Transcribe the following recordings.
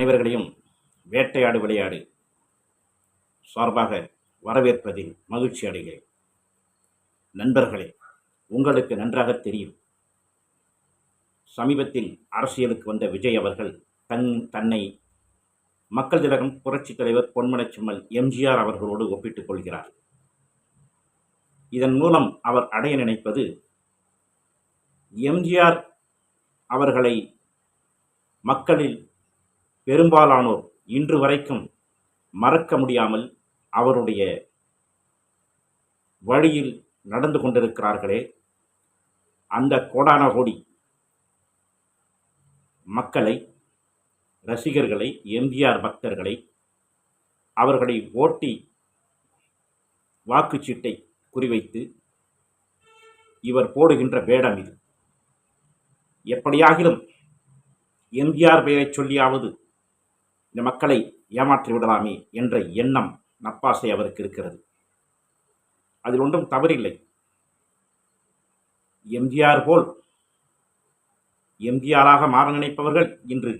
அனைவர்களையும் வேட்டையாடு விளையாடு. சார்பாக வரவேற்பதில் மகிழ்ச்சி அடைகிறேன். நண்பர்களே உங்களுக்கு நன்றாக தெரியும். சமீபத்தில் அரசியலுக்கு வந்த விஜய் அவர்கள் தன் தன்னை மக்கள் திலகம் புரட்சித் தலைவர் பொன்மனச்சிம்மல் எம்ஜிஆர் அவர்களோடு ஒப்பிட்டுக் கொள்கிறார். இதன் மூலம் அவர் அடைய நினைப்பது எம்ஜிஆர் அவர்களை மக்களில் பெரும்பாலானோர் இன்று வரைக்கும் மறக்க முடியாமல் அவருடைய வழியில் நடந்து கொண்டிருக்கிறார்களே. அந்த கோடான கோடி மக்களை ரசிகர்களை எம்ஜிஆர் பக்தர்களை அவர்களை ஓட்டி வாக்குச்சீட்டை குறிவைத்து இவர் போடுகின்ற வேடம் இது. எப்படியாகிலும் எம்ஜிஆர் பெயரை சொல்லியாவது இந்த மக்களை ஏமாற்றி விடலாமே என்ற எண்ணம் நப்பாசை அவருக்கு இருக்கிறது. அதில் ஒன்றும் தவறில்லை. எம்ஜிஆர் போல் எம்ஜிஆராக மாற நினைப்பவர்கள் இன்று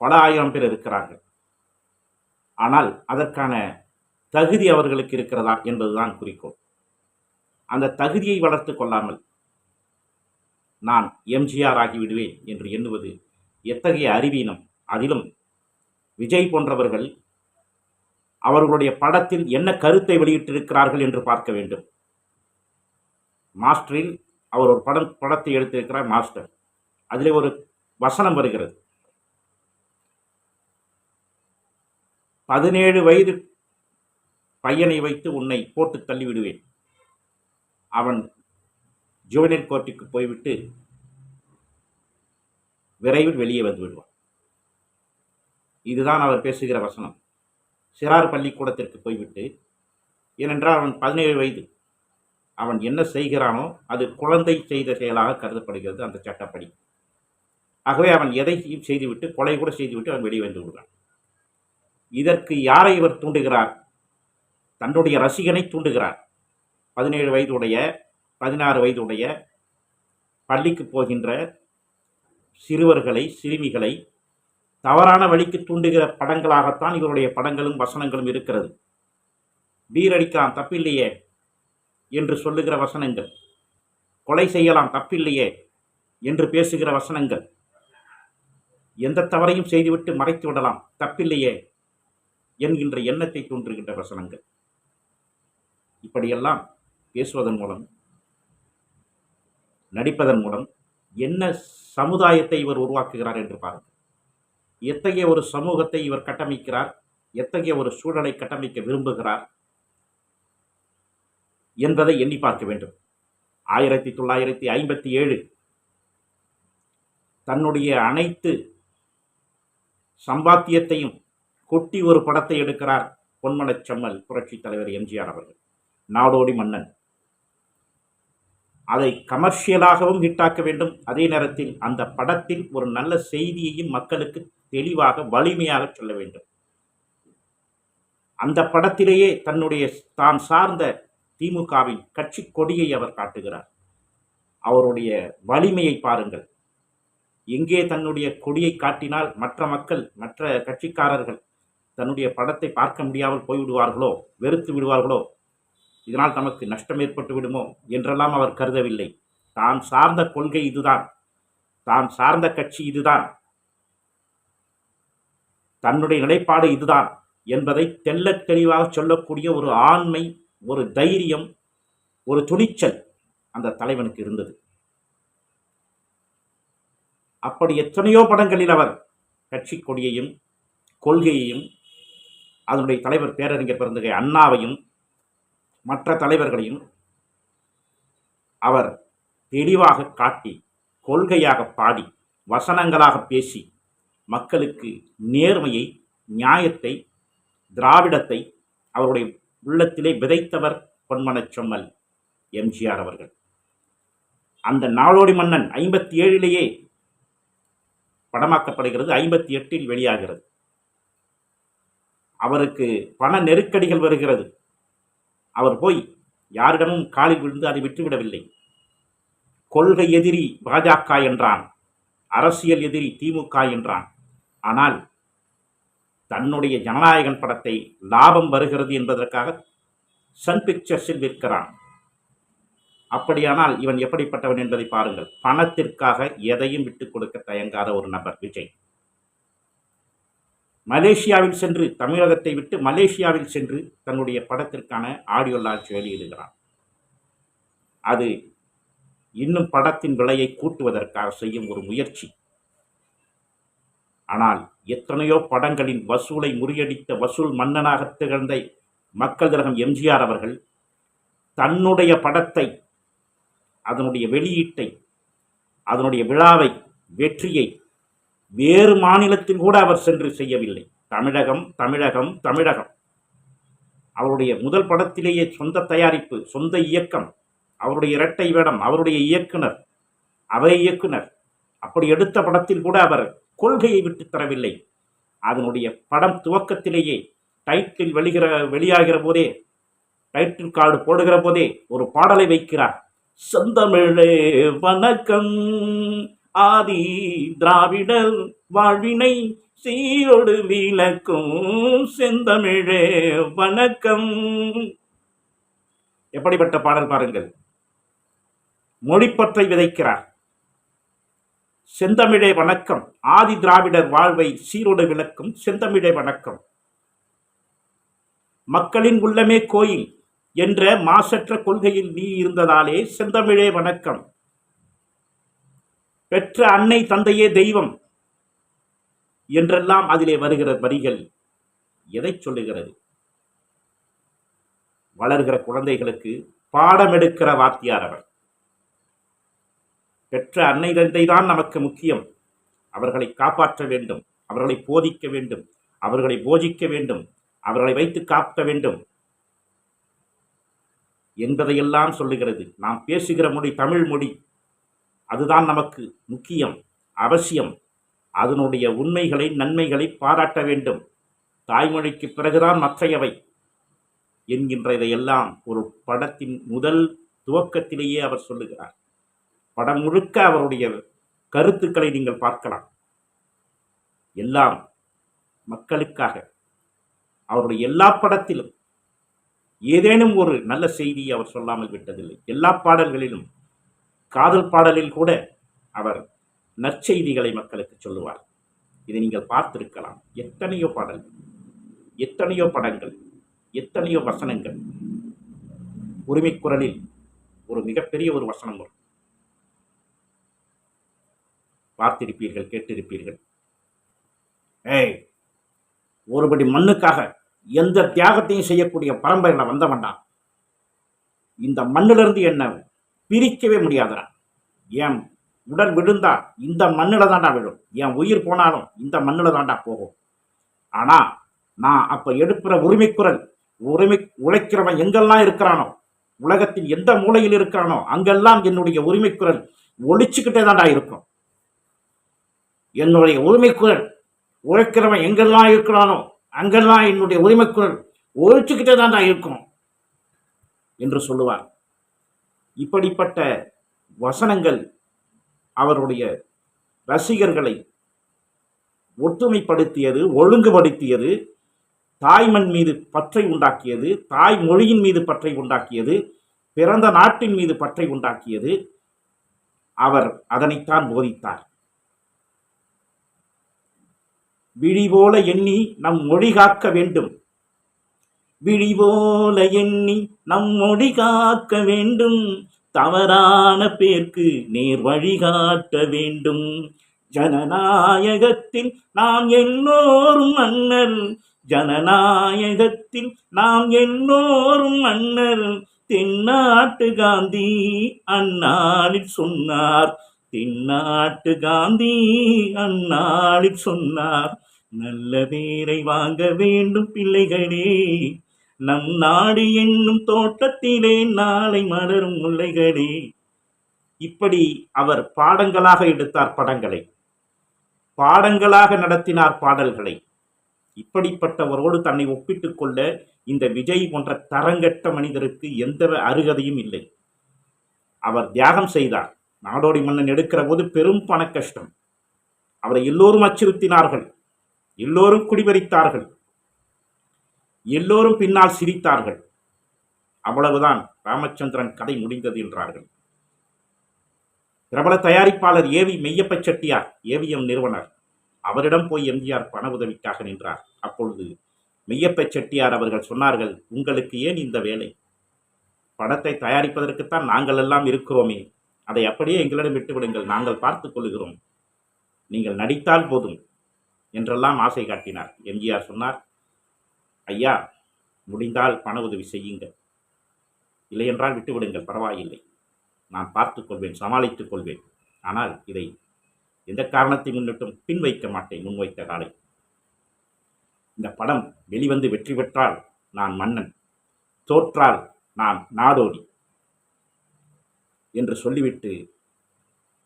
பல ஆயிரம் பேர் இருக்கிறார்கள். ஆனால் அதற்கான தகுதி அவர்களுக்கு இருக்கிறதா என்பதுதான் குறிக்கோள். அந்த தகுதியை வளர்த்து கொள்ளாமல் நான் எம்ஜிஆர் ஆகிவிடுவேன் என்று எண்ணுவது எத்தகைய அறிவீனம்? அதிலும் விஜய் போன்றவர்கள் அவர்களுடைய படத்தில் என்ன கருத்தை வெளியிட்டிருக்கிறார்கள் என்று பார்க்க வேண்டும். மாஸ்டரில் அவர் ஒரு படம் படத்தை எடுத்திருக்கிறார் மாஸ்டர். அதிலே ஒரு வசனம் வருகிறது. பதினேழு வயது பையனை வைத்து உன்னை போட்டு தள்ளிவிடுவேன். அவன் ஜுவனில் கோர்ட்டுக்கு போய்விட்டு விரைவில் வெளியே வந்து விடுவான். இதுதான் அவர் பேசுகிற வசனம். சிறார் பள்ளிக்கூடத்திற்கு போய்விட்டு ஏனென்றால் அவன் பதினேழு வயது. அவன் என்ன செய்கிறானோ அது குழந்தை செய்த செயலாக கருதப்படுகிறது அந்த சட்டப்படி. ஆகவே அவன் எதையும் செய்துவிட்டு கொலை கூட செய்துவிட்டு அவன் வெளியே வந்து விடுகிறான். இதற்கு யாரை இவர் தூண்டுகிறார்? தன்னுடைய ரசிகனை தூண்டுகிறார். பதினேழு வயதுடைய பதினாறு வயதுடைய பள்ளிக்கு போகின்ற சிறுவர்களை சிறுமிகளை தவறான வழிக்கு தூண்டுகிற படங்களாகத்தான் இவருடைய படங்களும் வசனங்களும் இருக்கிறது. வீரடிக்கலாம் தப்பில்லையே என்று சொல்லுகிற வசனங்கள். கொலை செய்யலாம் தப்பில்லையே என்று பேசுகிற வசனங்கள். எந்த தவறையும் செய்துவிட்டு மறைத்து விடலாம் தப்பில்லையே என்கின்ற எண்ணத்தை தோன்றுகின்ற வசனங்கள். இப்படியெல்லாம் பேசுவதன் மூலம் நடிப்பதன் மூலம் என்ன சமுதாயத்தை இவர் உருவாக்குகிறார் என்று பாருங்கள். எத்தகைய ஒரு சமூகத்தை இவர் கட்டமைக்கிறார்? எத்தகைய ஒரு சூழலை கட்டமைக்க விரும்புகிறார்? என்பதை எண்ணி பார்க்க வேண்டும். ஆயிரத்தி தொள்ளாயிரத்தி ஐம்பத்தி ஏழு தன்னுடைய அனைத்து சம்பாத்தியத்தையும் கொட்டி ஒரு படத்தை எடுக்கிறார் பொன்மனச் செம்மல் புரட்சித் தலைவர் எம்ஜிஆர் அவர்கள். நாடோடி மன்னன். அதை கமர்ஷியலாகவும் ஹிட்டாக்க வேண்டும். அதே நேரத்தில் அந்த படத்தில் ஒரு நல்ல செய்தியையும் மக்களுக்கு தெளிவாக வலிமையாக சொல்ல வேண்டும். அந்த படத்திலேயே தன்னுடைய தான் சார்ந்த திமுகவின் கட்சி கொடியை அவர் காட்டுகிறார். அவருடைய வலிமையை பாருங்கள். எங்கே தன்னுடைய கொடியை காட்டினால் மற்ற மக்கள் மற்ற கட்சிக்காரர்கள் தன்னுடைய படத்தை பார்க்க முடியாமல் போய்விடுவார்களோ வெறுத்து விடுவார்களோ இதனால் தமக்கு நஷ்டம் ஏற்பட்டு விடுமோ என்றெல்லாம் அவர் கருதவில்லை. தான் சார்ந்த கொள்கை இதுதான். தான் சார்ந்த கட்சி இதுதான். தன்னுடைய நிலைப்பாடு இதுதான் என்பதை தெள்ளத் தெளிவாக சொல்லக்கூடிய ஒரு ஆண்மை ஒரு தைரியம் ஒரு துணிச்சல் அந்த தலைவனுக்கு இருந்தது. அப்படி எத்தனையோ படங்களில் அவர் கட்சி கொடியையும் கொள்கையையும் அதனுடைய தலைவர் பேரறிஞர் பிறந்தகை அண்ணாவையும் மற்ற தலைவர்களையும் அவர் தெளிவாக காட்டி கொள்கையாக பாடி வசனங்களாக பேசி மக்களுக்கு நேர்மையை நியாயத்தை திராவிடத்தை அவருடைய உள்ளத்திலே விதைத்தவர் பொன்மனச் சொம்மல் எம்ஜிஆர் அவர்கள். அந்த நாளோடி மன்னன் ஐம்பத்தி ஏழிலேயே படமாக்கப்படுகிறது ஐம்பத்தி எட்டில் வெளியாகிறது. அவருக்கு பண நெருக்கடிகள் வருகிறது. அவர் போய் யாரிடமும் காலில் விழுந்து அதை விட்டுவிடவில்லை. கொள்கை எதிரி பாஜக என்றான் அரசியல் எதிரி திமுக என்றான். ஆனால் தன்னுடைய ஜனநாயகன் படத்தை லாபம் வருகிறது என்பதற்காக சன் பிக்சர்ஸில் விற்கிறான். அப்படியானால் இவன் எப்படிப்பட்டவன் என்பதை பாருங்கள். பணத்திற்காக எதையும் விட்டுக் கொடுக்க தயங்காத ஒரு நபர் விஜய். மலேசியாவில் சென்று தமிழகத்தை விட்டு மலேசியாவில் சென்று தன்னுடைய படத்திற்கான ஆடியோ லான்ச் வெளியிடுகிறான். அது இன்னும் படத்தின் விலையை கூட்டுவதற்காக செய்யும் ஒரு முயற்சி. ஆனால் எத்தனையோ படங்களின் வசூலை முறியடித்த வசூல் மன்னனாக திகழ்ந்த மக்கள் திலகம் எம்ஜிஆர் அவர்கள் தன்னுடைய படத்தை அதனுடைய வெளியீட்டை அதனுடைய விழாவை வெற்றியை வேறு மாநிலத்தில் கூட அவர் சென்று செய்யவில்லை. தமிழகம் தமிழகம் தமிழகம். அவருடைய முதல் படத்திலேயே சொந்த தயாரிப்பு சொந்த இயக்கம் அவருடைய இரட்டை வேடம் அவருடைய இயக்குனர் அவரே இயக்குனர். அப்படி எடுத்த படத்தில் கூட அவர் கொள்கையை விட்டு தரவில்லை. அதனுடைய படம் துவக்கத்திலேயே டைட்டில் வெளிகிற வெளியாகிற போதே டைட்டில் கார்டு போடுகிற போதே ஒரு பாடலை வைக்கிறார். செந்தமிழே வணக்கம் ஆதி திராவிடர் வாழ்வினை சீரோடு விளக்கும் செந்தமிழே வணக்கம். எப்படிப்பட்ட பாடல் பாருங்கள். மொழிப்பற்றை விதைக்கிறார். செந்தமிழே வணக்கம். ஆதி திராவிடர் வாழ்வை சீரோடு விளக்கும் செந்தமிழே வணக்கம். மக்களின் உள்ளமே கோயில் என்ற மாசற்ற கொள்கையில் நீ இருந்ததாலே செந்தமிழே வணக்கம். பெற்ற அன்னை தந்தையே தெய்வம் என்றெல்லாம் அதிலே வருகிற வரிகள் எதை சொல்லுகிறது? வளர்கிற குழந்தைகளுக்கு பாடம் எடுக்கிற வாத்தியார் அவர். பெற்ற அன்னை தந்தை தான் நமக்கு முக்கியம். அவர்களை காப்பாற்ற வேண்டும் அவர்களை போதிக்க வேண்டும் அவர்களை போஜிக்க வேண்டும் அவர்களை வைத்து காக்க வேண்டும். என்பதையெல்லாம் சொல்லுகிறது. நாம் பேசுகிற மொழி தமிழ் மொழி. அதுதான் நமக்கு முக்கியம் அவசியம். அதனுடைய உண்மைகளை நன்மைகளை பாராட்ட வேண்டும். தாய்மொழிக்கு பிறகுதான் மற்றையவை. என்கின்ற இதையெல்லாம் ஒரு படத்தின் முதல் துவக்கத்திலேயே அவர் சொல்லுகிறார். படம் முழுக்க அவருடைய கருத்துக்களை நீங்கள் பார்க்கலாம். எல்லாம் மக்களுக்காக. அவருடைய எல்லா படத்திலும் ஏதேனும் ஒரு நல்ல செய்தியை அவர் சொல்லாமல் விட்டதில்லை. எல்லா பாடல்களிலும் காதல் பாடலில் கூட அவர் நற்செய்திகளை மக்களுக்கு சொல்லுவார். இதை நீங்கள் பார்த்திருக்கலாம். எத்தனையோ பாடல்கள் எத்தனையோ படங்கள் எத்தனையோ வசனங்கள். உரிமைக்குரலில் ஒரு மிகப்பெரிய ஒரு வசனம் வரும். பார்த்திருப்பீர்கள் கேட்டிருப்பீர்கள். ஏய் ஒருபடி மண்ணுக்காக எந்த தியாகத்தையும் செய்யக்கூடிய பரம்பரையில் வந்தவன்டா. இந்த மண்ணிலிருந்து என்ன பிரிக்கவே முடியாதுடா. என் உடல் விழுந்தா இந்த மண்ணில் தாண்டா விழும். என் உயிர் போனாலும் இந்த மண்ணில் தாண்டா போகும். ஆனால் நான் அப்போ எடுக்கிற உரிமைக்குரல் உரிமை உழைக்கிறவன் எங்கெல்லாம் இருக்கிறானோ உலகத்தின் எந்த மூலையில் இருக்கிறானோ அங்கெல்லாம் என்னுடைய உரிமைக்குரல் ஒழிச்சுக்கிட்டே தாண்டா இருக்கும். என்னுடைய உரிமைக்குரல். உழைக்கிறவன் எங்கெல்லாம் இருக்கிறானோ அங்கெல்லாம் என்னுடைய உரிமைக்குரல் ஒழிச்சுக்கிட்டே நான் இருக்கும் என்று சொல்லுவார். இப்படிப்பட்ட வசனங்கள் அவருடைய ரசிகர்களை ஒற்றுமைப்படுத்தியது ஒழுங்குபடுத்தியது தாய்மண் மீது பற்றை உண்டாக்கியது தாய் மொழியின் மீது பற்றை உண்டாக்கியது பிறந்த நாட்டின் மீது பற்றை உண்டாக்கியது. அவர் அதனைத்தான் போதித்தார். விழி போல எண்ணி நம் மொழி காக்க வேண்டும். விழி போல எண்ணி நம் மொழி காக்க வேண்டும். தவறான பேர்க்கு நேர் வழிகாட்ட வேண்டும். ஜனநாயகத்தில் நாம் எல்லோரும் மன்னர். ஜனநாயகத்தில் நாம் எல்லோரும் மன்னர். தென்னாட்டு காந்தி அந்நாளில் சொன்னார் தென்னாட்டு காந்தி அந்நாளில் சொன்னார் நல்ல பேரை வாங்க வேண்டும் பிள்ளைகளே. நம் நாடு என்னும் தோட்டத்திலே நாளை மலரும் முல்லைகளே. இப்படி அவர் பாடங்களாக எடுத்தார் படங்களை. பாடங்களாக நடத்தினார் பாடல்களை. இப்படிப்பட்டவரோடு தன்னை ஒப்பிட்டுக் கொள்ள இந்த விஜய் போன்ற தரங்கட்ட மனிதருக்கு எந்த அருகதையும் இல்லை. அவர் தியாகம் செய்தார். நாடோடி மன்னன் எடுக்கிற போது பெரும் பண கஷ்டம். அவரை எல்லோரும் அச்சுறுத்தினார்கள். எல்லோரும் குடிபறித்தார்கள். எல்லோரும் பின்னால் சிரித்தார்கள். அவ்வளவுதான் ராமச்சந்திரன் கதை முடிந்தது என்றார்கள். பிரபல தயாரிப்பாளர் ஏவி மெய்யப்ப செட்டியார் ஏவிஎம் நிறுவனர் அவரிடம் போய் எம்ஜிஆர் பண உதவிக்காக நின்றார். அப்பொழுது மெய்யப்ப செட்டியார் அவர்கள் சொன்னார்கள் உங்களுக்கு ஏன் இந்த வேலை? படத்தை தயாரிப்பதற்குத்தான் நாங்கள் எல்லாம் இருக்கிறோமே. அதை அப்படியே எங்களிடம் விட்டுவிடுங்கள். நாங்கள் பார்த்துக் கொள்கிறோம். நீங்கள் நடித்தால் போதும் என்றெல்லாம் ஆசை காட்டினார். எம்ஜிஆர் சொன்னார் ஐயா முடிந்தால் பண உதவி செய்யுங்கள். இல்லையென்றால் விட்டுவிடுங்கள். பரவாயில்லை. நான் பார்த்துக் கொள்வேன் சமாளித்துக் கொள்வேன். ஆனால் இதை எந்த காரணத்தை முன்னிட்டும் பின் வைக்க மாட்டேன் முன்வைத்த காலை. இந்த படம் வெளிவந்து வெற்றி பெற்றால் நான் மன்னன். தோற்றால் நான் நாடோடி. என்று சொல்லிவிட்டு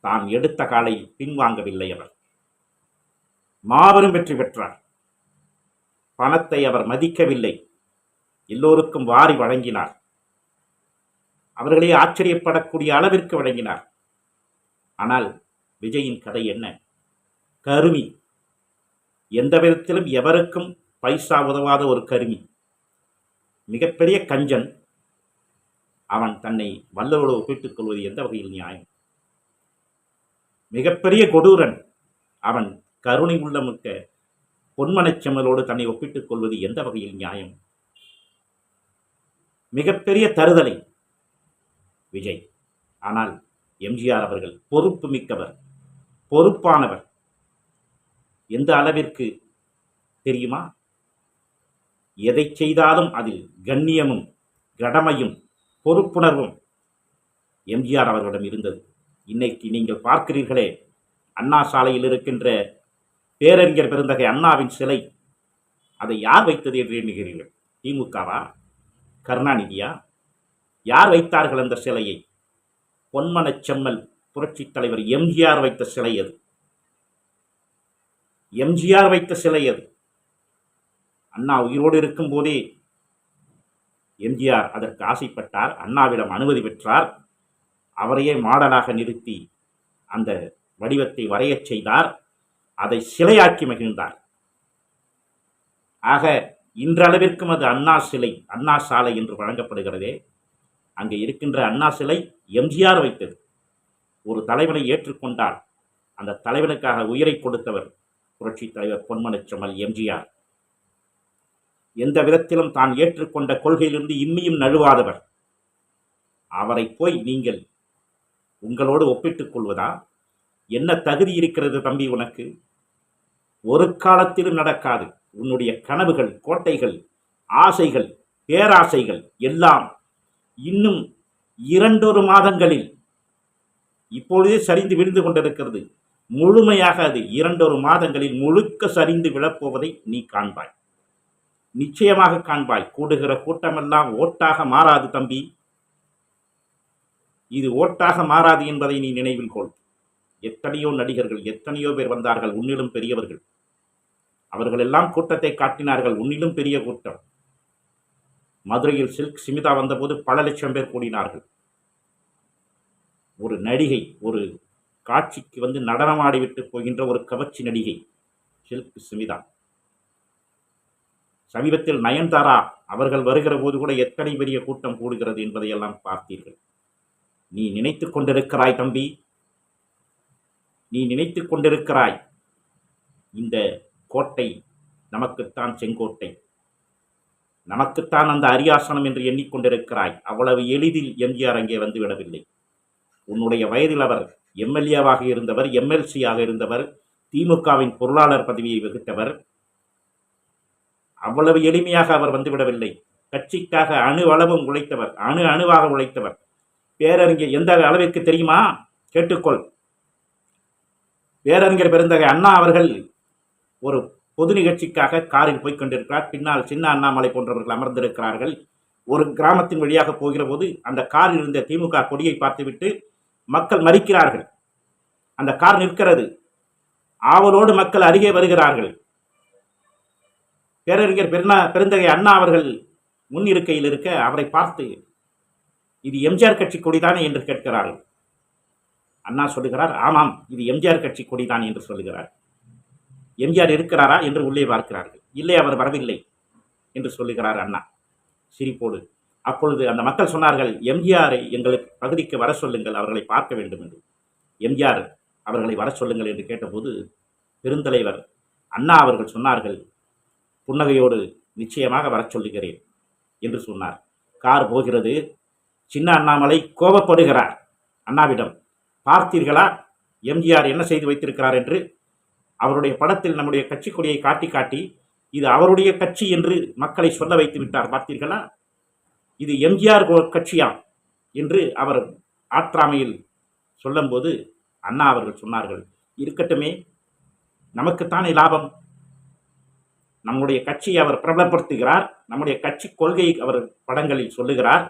தான் எடுத்த காலை பின்வாங்கவில்லை அவர். மாபெரும் வெற்றி பெற்றார். பணத்தை அவர் மதிக்கவில்லை. எல்லோருக்கும் வாரி வழங்கினார். அவர்களே ஆச்சரியப்படக்கூடிய அளவிற்கு வழங்கினார். ஆனால் விஜயின் கதை என்ன? கருமி. எந்த விதத்திலும் எவருக்கும் பைசா உதவாத ஒரு கருமி. மிகப்பெரிய கஞ்சன். அவன் தன்னை வல்லவரோடு ஒப்பிட்டுக் கொள்வது எந்த வகையில் நியாயம்? மிகப்பெரிய கொடூரன் அவன் கருணை உள்ளமிக்க பொன்மனச்செம்மலோடு தன்னை ஒப்பிட்டுக் கொள்வது எந்த வகையில் நியாயம்? மிகப்பெரிய தருதலை விஜய். ஆனால் எம்ஜிஆர் அவர்கள் பொறுப்பு மிக்கவர் பொறுப்பானவர். எந்த அளவிற்கு தெரியுமா? எதை செய்தாலும் அதில் கண்ணியமும் கடமையும் பொறுப்புணர்வும் எம்ஜிஆர் அவர்களிடம் இருந்தது. இன்னைக்கு நீங்கள் பார்க்கிறீர்களே அண்ணா சாலையில் இருக்கின்ற பேரறிஞர் பெருந்தகை அண்ணாவின் சிலை. அதை யார் வைத்தது என்று எண்ணுகிறீர்கள்? திமுகவா? கருணாநிதியா? யார் வைத்தார்கள் அந்த சிலையை? பொன்மனச் செம்மல் புரட்சித் தலைவர் எம்ஜிஆர் வைத்த சிலை அது எம்ஜிஆர் வைத்த சிலை அது அண்ணா உயிரோடு இருக்கும் போதே எம்ஜிஆர் அதற்கு ஆசைப்பட்டார் அண்ணாவிடம் அனுமதி பெற்றார். அவரையே மாடலாக நிறுத்தி அந்த வடிவத்தை வரையச் செய்தார். அதை சிலையாக்கி மகிழ்ந்தார். ஆக இன்றளவிற்கும் அது அண்ணா சிலை அண்ணா சாலை என்று வழங்கப்படுகிறதே. அங்கே இருக்கின்ற அண்ணா சிலை எம்ஜிஆர் வைத்தது. ஒரு தலைவனை ஏற்றுக்கொண்டால் அந்த தலைவனுக்காக உயிரை கொடுத்தவர் புரட்சித் தலைவர் பொன்மனச்சமல் எம்ஜிஆர். எந்த விதத்திலும் தான் ஏற்றுக்கொண்ட கொள்கையிலிருந்து இம்மியும் நழுவாதவர். அவரை போய் நீங்கள் உங்களோடு ஒப்பிட்டுக் கொள்வதா? என்ன தகுதி இருக்கிறது தம்பி உனக்கு? ஒரு காலத்திலும் நடக்காது. உன்னுடைய கனவுகள் கோட்டைகள் ஆசைகள் பேராசைகள் எல்லாம் இன்னும் இரண்டொரு மாதங்களில் இப்பொழுதே சரிந்து விழுந்து கொண்டிருக்கிறது. முழுமையாக அது இரண்டொரு மாதங்களில் முழுக்க சரிந்து விழப்போவதை நீ காண்பாய். நிச்சயமாக காண்பாய். கூடுகிற கூட்டமெல்லாம் ஓட்டாக மாறாது தம்பி. இது ஓட்டாக மாறாது என்பதை நீ நினைவில் கொள். எத்தனையோ நடிகர்கள் எத்தனையோ பேர் வந்தார்கள் உன்னிலும் பெரியவர்கள். அவர்கள் எல்லாம் கூட்டத்தை காட்டினார்கள் உன்னிலும் பெரிய கூட்டம். மதுரையில் சில்க் சிமிதா வந்தபோது பல லட்சம் பேர் கூடினார்கள். ஒரு நடிகை ஒரு காட்சிக்கு வந்து நடனமாடிவிட்டு போகின்ற ஒரு கவர்ச்சி நடிகை சில்க் சிமிதா. சமீபத்தில் நயன்தாரா அவர்கள் வருகிற போது கூட எத்தனை பெரிய கூட்டம் கூடுகிறது என்பதையெல்லாம் பார்த்தீர்கள். நீ நினைத்து கொண்டிருக்கிறாய் தம்பி. நீ நினைத்து கொண்டிருக்கிறாய். இந்த கோட்டை நமக்குத்தான் செங்கோட்டை. நமக்குத்தான் அந்த அரியாசனம் என்று எண்ணிக்கொண்டிருக்கிறாய். அவ்வளவு எளிதில் எம்ஜிஆர் அங்கே வந்து விடவில்லை. உன்னுடைய வயதில் அவர் எம்எல்ஏவாக இருந்தவர் எம்எல்சியாக இருந்தவர் திமுகவின் பொருளாளர் பதவியை வகித்தவர் அவ்வளவு எளிமையாக அவர் வந்துவிடவில்லை. கட்சிக்காக அணு அளவும் உழைத்தவர் அணு அணுவாக உழைத்தவர். பேரறிஞர் எந்த அளவிற்கு தெரியுமா? கேட்டுக்கொள். பேரறிஞர் பெருந்தகை அண்ணா அவர்கள் ஒரு பொது நிகழ்ச்சிக்காக காரில் போய்க் கொண்டிருக்கிறார். பின்னால் சின்ன அண்ணாமலை போன்றவர்கள் அமர்ந்திருக்கிறார்கள். ஒரு கிராமத்தின் வழியாக போகிற போது அந்த காரில் இருந்த திமுக கொடியை பார்த்துவிட்டு மக்கள் மறிக்கிறார்கள். அந்த கார் நிற்கிறது. ஆவலோடு மக்கள் அருகே வருகிறார்கள். பேரறிஞர் பெருநா பெருந்தகை அண்ணா அவர்கள் முன் இருக்கையில் இருக்க அவரை பார்த்து இது எம்ஜிஆர் கட்சி கொடிதானே? என்று கேட்கிறார்கள். அண்ணா சொல்லுகிறார் ஆமாம் இது எம்ஜிஆர் கட்சி கொடிதான்? என்று சொல்லுகிறார். எம்ஜிஆர் இருக்கிறாரா? என்று உள்ளே பார்க்கிறார்கள். இல்லை அவர் வரவில்லை என்று சொல்லுகிறார் அண்ணா. சிரிப்போடு. அப்பொழுது அந்த மக்கள் சொன்னார்கள் எம்ஜிஆரை எங்களுக்கு பகுதிக்கு வர சொல்லுங்கள் அவர்களை பார்க்க வேண்டும் என்று. எம்ஜிஆர் அவர்களை வர சொல்லுங்கள் என்று கேட்டபோது பெருந்தலைவர் அண்ணா அவர்கள் சொன்னார்கள் புன்னகையோடு நிச்சயமாக வரச் சொல்லுகிறேன் என்று சொன்னார். கார் போகிறது. சின்ன அண்ணாமலை கோபப்படுகிறார். அண்ணாவிடம் பார்த்தீர்களா? எம்ஜிஆர் என்ன செய்து வைத்திருக்கிறார் என்று? அவருடைய படத்தில் நம்முடைய கட்சி கொடியை காட்டி காட்டி இது அவருடைய கட்சி என்று மக்களை சொல்ல வைத்து விட்டார் பார்த்தீர்களா? இது எம்ஜிஆர் கோ- கட்சியாம் என்று அவர் ஆற்றாமையில் சொல்லும்போது அண்ணா அவர்கள் சொன்னார்கள் இருக்கட்டுமே. நமக்குத்தானே லாபம். நம்முடைய கட்சியை அவர் பிரபலப்படுத்துகிறார் நம்முடைய கட்சி கொள்கையை அவர் படங்களில் சொல்லுகிறார்.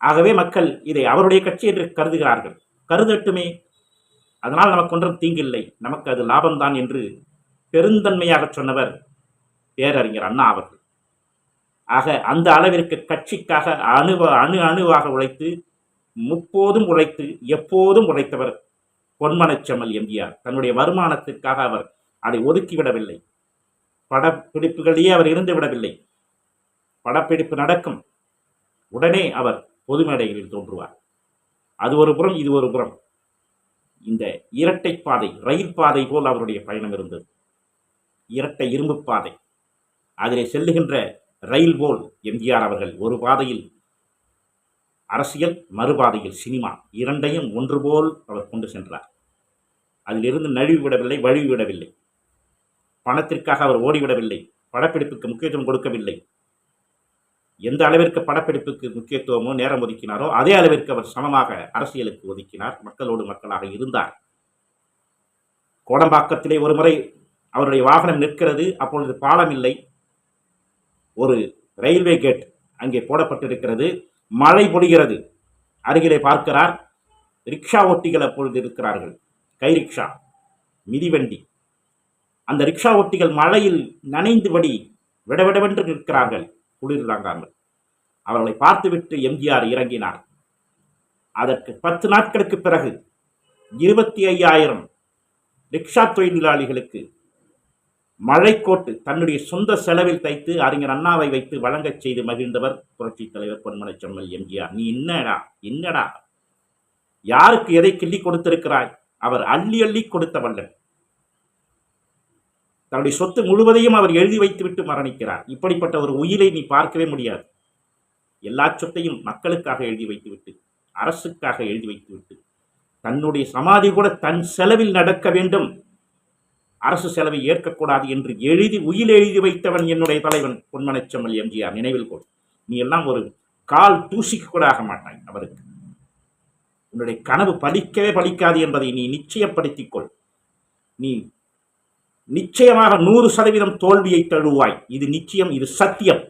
ஆகவே மக்கள் இதை அவருடைய கட்சி என்று கருதுகிறார்கள். கருதட்டுமே. அதனால் நமக்கு ஒன்றும் தீங்கில்லை. நமக்கு அது லாபம்தான் என்று பெருந்தன்மையாக சொன்னவர் பேரறிஞர் அண்ணா அவர்கள். ஆக அந்த அளவிற்கு கட்சிக்காக அணு அணு அணுவாக உழைத்து முப்போதும் உழைத்து எப்போதும் உழைத்தவர் பொன்மனச்செம்மல் எம்ஜிஆர். தன்னுடைய வருமானத்திற்காக அவர் அதை ஒதுக்கிவிடவில்லை. படப்பிடிப்புகளிலேயே அவர் இருந்து விடவில்லை. படப்பிடிப்பு நடக்கும். உடனே அவர் பொது மேடைகளில் தோன்றுவார். அது ஒரு புறம் இது ஒரு புறம். இந்த இரட்டை பாதை ரயில் பாதை போல் அவருடைய பயணம் இருந்தது. இரட்டை இரும்பு பாதை. அதிலே செல்லுகின்ற ரயில் போல் எம்ஜிஆர் அவர்கள் ஒரு பாதையில் அரசியல் மறுபாதையில் சினிமா இரண்டையும் ஒன்று போல் அவர் கொண்டு சென்றார். அதிலிருந்து நழுவி விடவில்லை வழுவி விடவில்லை. பணத்திற்காக அவர் ஓடிவிடவில்லை. படப்பிடிப்புக்கு முக்கியத்துவம் கொடுக்கவில்லை. எந்த அளவிற்கு படப்பிடிப்புக்கு முக்கியத்துவமோ நேரம் ஒதுக்கினாரோ அதே அளவிற்கு அவர் சமமாக அரசியலுக்கு ஒதுக்கினார். மக்களோடு மக்களாக இருந்தார். கோடம்பாக்கத்திலே ஒரு முறை அவருடைய வாகனம் நிற்கிறது. அப்பொழுது பாலம் இல்லை. ஒரு ரயில்வே கேட் அங்கே போடப்பட்டிருக்கிறது. மழை பொழிகிறது. அருகிலே பார்க்கிறார். ரிக்ஷா ஓட்டிகள் அப்பொழுது இருக்கிறார்கள். கை ரிக்ஷா மிதிவண்டி. அந்த ரிக்ஷா ஒட்டிகள் மழையில் நனைந்தபடி விடவிடவென்று நிற்கிறார்கள். குளிர் தாங்காமல். அவர்களை பார்த்துவிட்டு எம்ஜிஆர் இறங்கினார். அதற்கு பத்து நாட்களுக்கு பிறகு இருபத்தி ஐயாயிரம் ரிக்ஷா தொழிலாளிகளுக்கு மழைக்கோட்டு தன்னுடைய சொந்த செலவில் தைத்து அறிஞர் அண்ணாவை வைத்து வழங்கச் செய்து மகிழ்ந்தவர் புரட்சி தலைவர் பொன்மலை செம்மல் எம்ஜிஆர். நீ என்னடா? என்னடா? யாருக்கு எதை கிள்ளி கொடுத்திருக்கிறாய்? அவர் அள்ளி அள்ளி கொடுத்த வல்லன். தன்னுடைய சொத்து முழுவதையும் அவர் எழுதி வைத்துவிட்டு மரணிக்கிறார். இப்படிப்பட்ட ஒரு உயிரை நீ பார்க்கவே முடியாது. எல்லா சொத்தையும் மக்களுக்காக எழுதி வைத்துவிட்டு அரசுக்காக எழுதி வைத்துவிட்டு தன்னுடைய சமாதி கூட தன் செலவில் நடக்க வேண்டும். அரசு செலவை ஏற்கக்கூடாது என்று எழுதி உயில் எழுதி வைத்தவன் என்னுடைய தலைவன் பொன்மனச்செம்மல் எம்ஜிஆர். நினைவில் கொள். நீ எல்லாம் ஒரு கால் தூசிக்கு கூட ஆக மாட்டாய் அவருக்கு. உன்னுடைய கனவு பலிக்கவே பலிக்காது என்பதை நீ நிச்சயப்படுத்திக் கொள். நீ நிச்சயமாக நூறு சதவீதம் தோல்வியை தழுவாய் இது நிச்சயம் இது சத்தியம்.